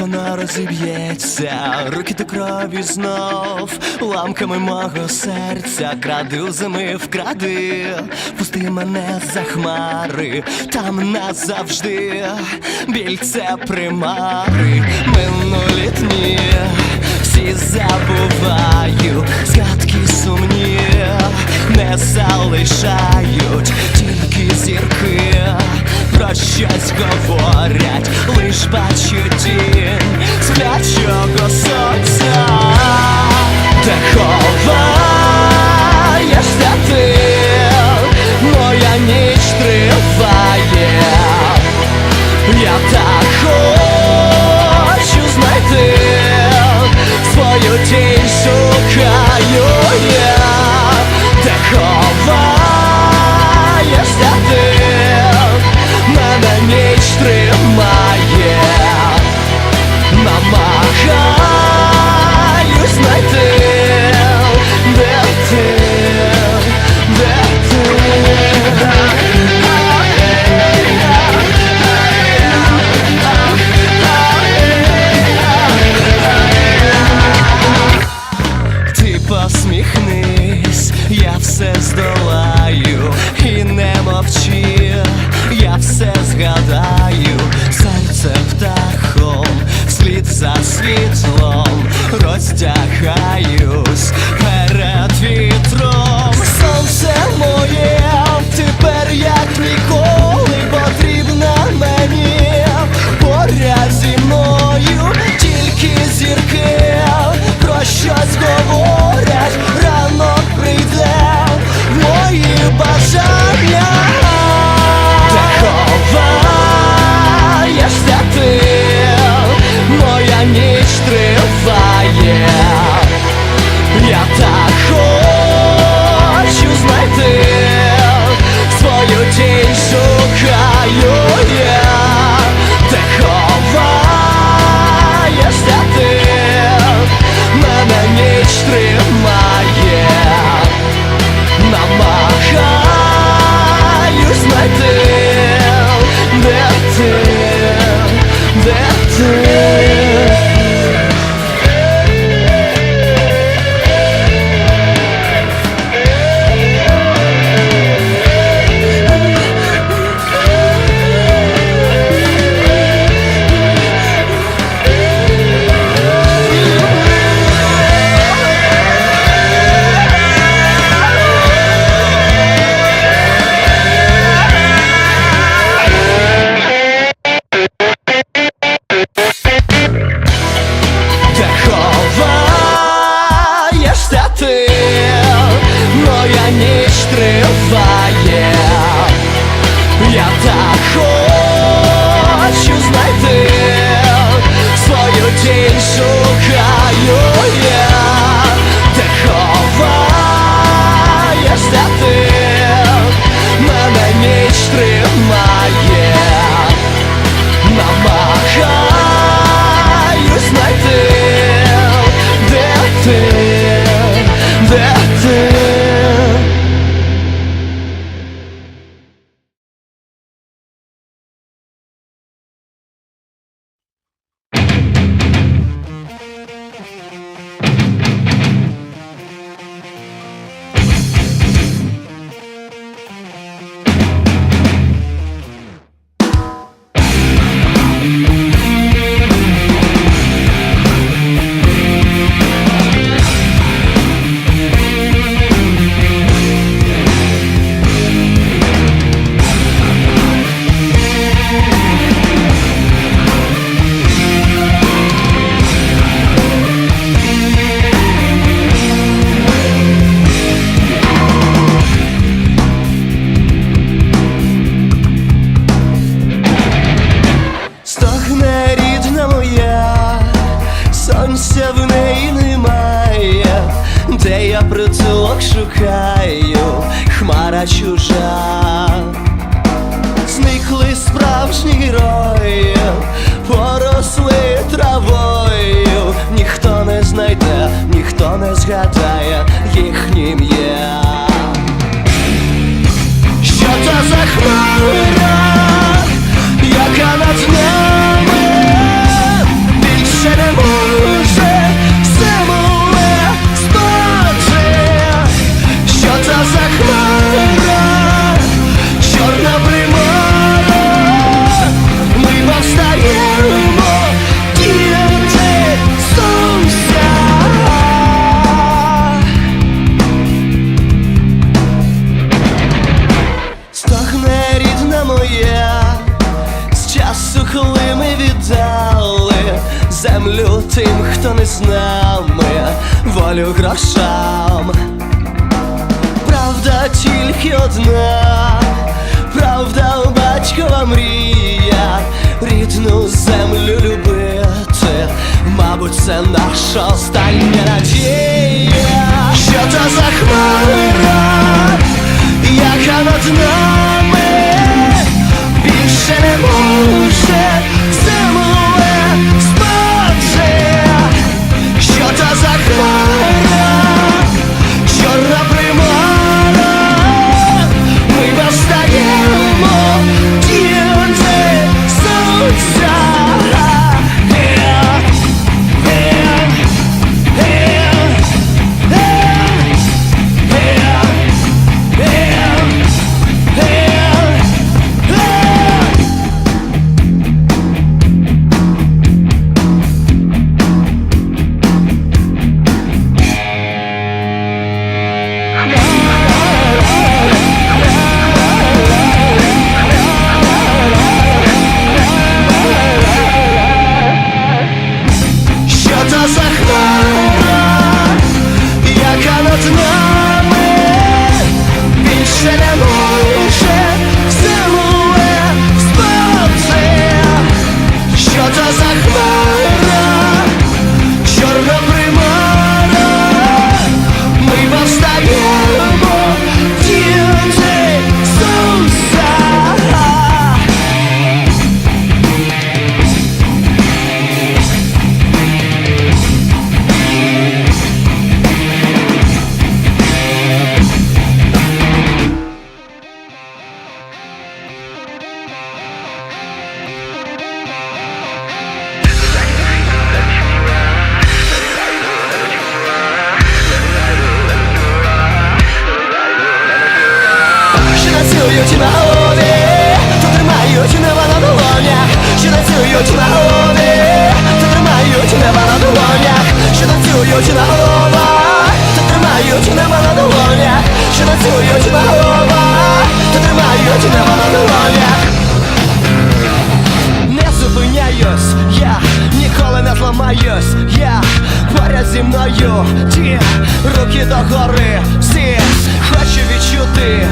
вона розіб'ється, руки до крові знов, ламками мого серця, кради у зими вкради, пусти мене за хмари, там назавжди біль це примари, минулітні, всі забуваю, згадки сумні не залишають тільки зірки про щось говорять, лиш почуттів, сплячого. чужа, зникли справжні герої, поросли травою, ніхто не знайде, ніхто не згадає їхні ім'я. Що це за хвиля, яка над нею. Волю грошам. Правда тільки одна, правда батькова мрія, рідну землю любити, мабуть, це наша остання надія. Що то за хмара, яка над нами більше не може яка зі мною. Ті руки догори, всі хочу відчути,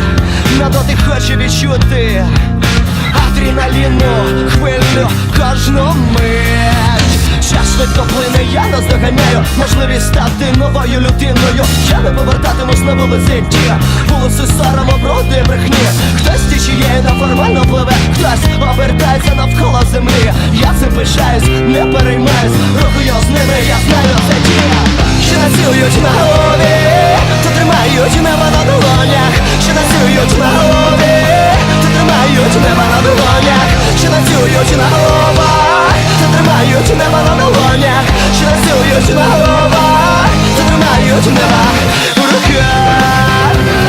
на дотик хочу відчути. Адреналіну, хвилю кожну мить. Час швидко плине, я наздоганяю. Можливість стати новою людиною. Я не повертатимусь на вулиці, ті вулиці сорому, бруди, брехні. Хтось тічіє неформально пливе, хтось обертається навколо пишаюсь, не переймаюсь, рухаю з ними, я знаю це ті, що танцюють на голові, то тримають небо на долонях, що танцюють на голові, то тримають небо на долонях, що танцюють на головах, то тримають небо на долонях, що танцюють на головах, то тримають небо. В руках.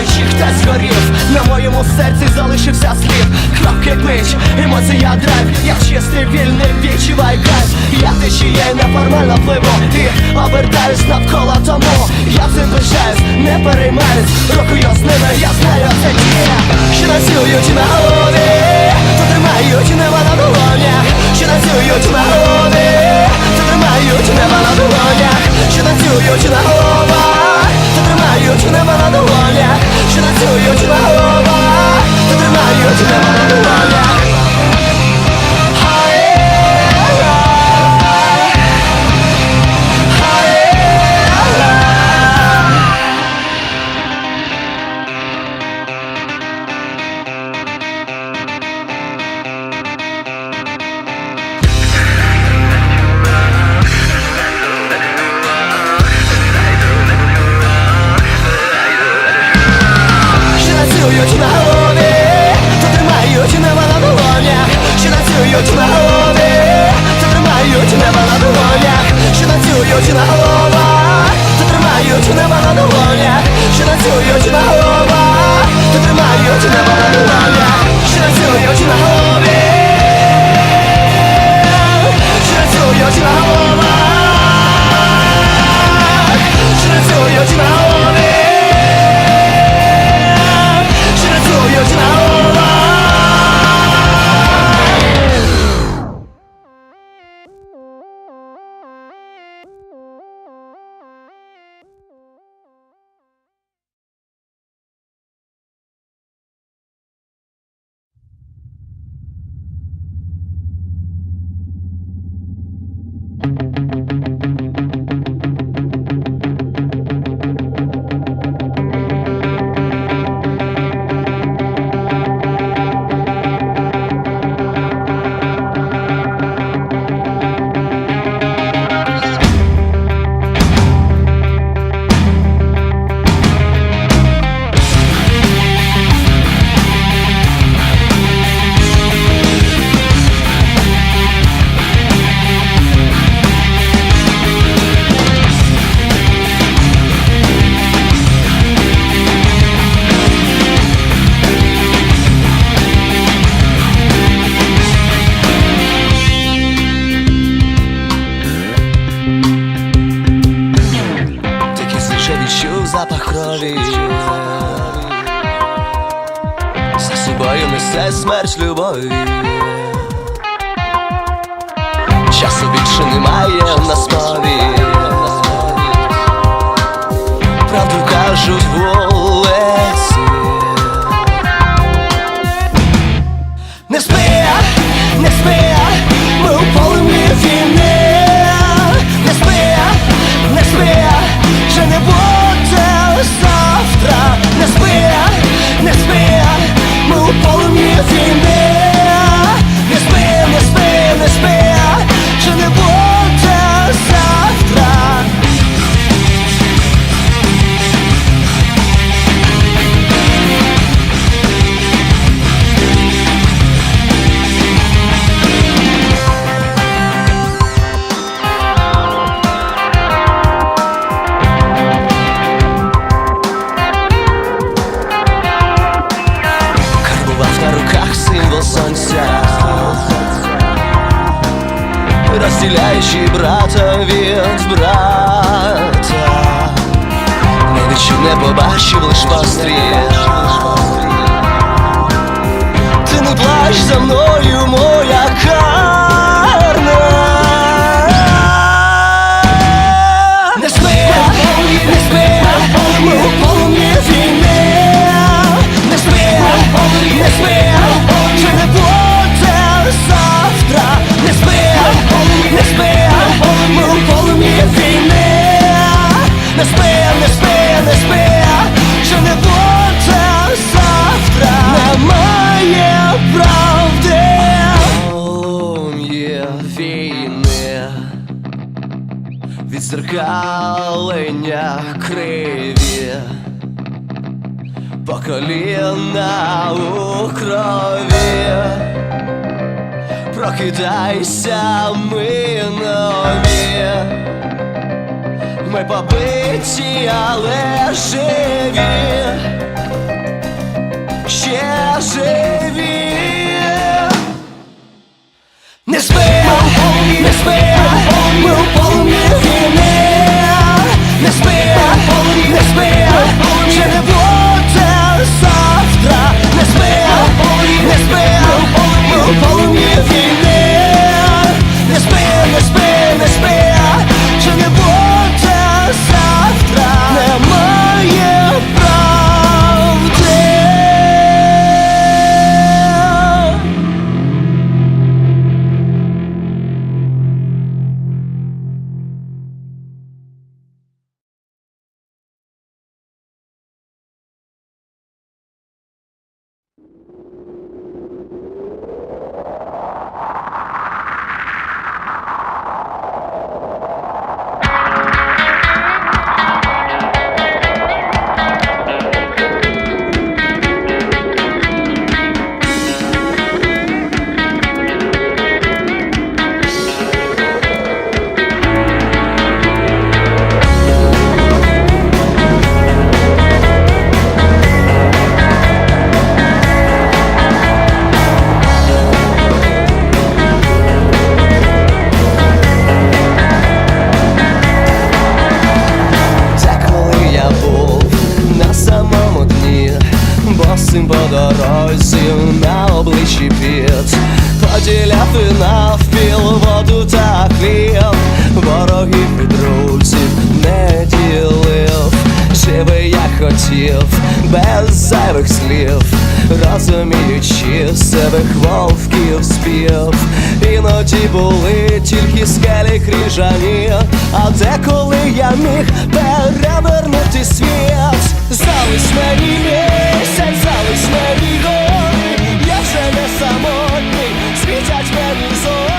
Яскраво палаючи, хтось згорів На моєму серці залишився слід. Кров кипить, емоція драйв. Я чистий, вільний, відчуваю кайф. Я течіє неформально пливу. І обертаюсь навколо тому. Я цим пишаюсь, не переймаюсь. Рухаю з ними, я знаю це ті Що танцюють на голові То тримають небо на долонях Що танцюють на голові То тримають небо на долонях Що танцюють на головах То тримають небо на долонях Що танцюють на головах То тримають небо на долонях танцюють на головах, то тримають небо на долонях, що танцюють на головах, то тримають небо на долонях, що танцюють на голові, що танцюють на головах, що танцюють на голові. Що танцюють Чув запах крові? За собою несе смерть любові. Часу більше немає на слові Розділяючи брата від брата. Відчув, не побачив лиш постріл Ти не плач за мною, моя коліна у крові Прокидайся, ми нові. Ми побиті, але живі. Ще живі. Не спи, не спи, у полум'ї Не спи, не спи, вже не буде Yeah. рожевих вовків спів, іноді були тільки скелі крижані, а деколи я міг перевернути світ, Залиш мені місяць, залиш мені гори, я вже не самотній, світять мені зорі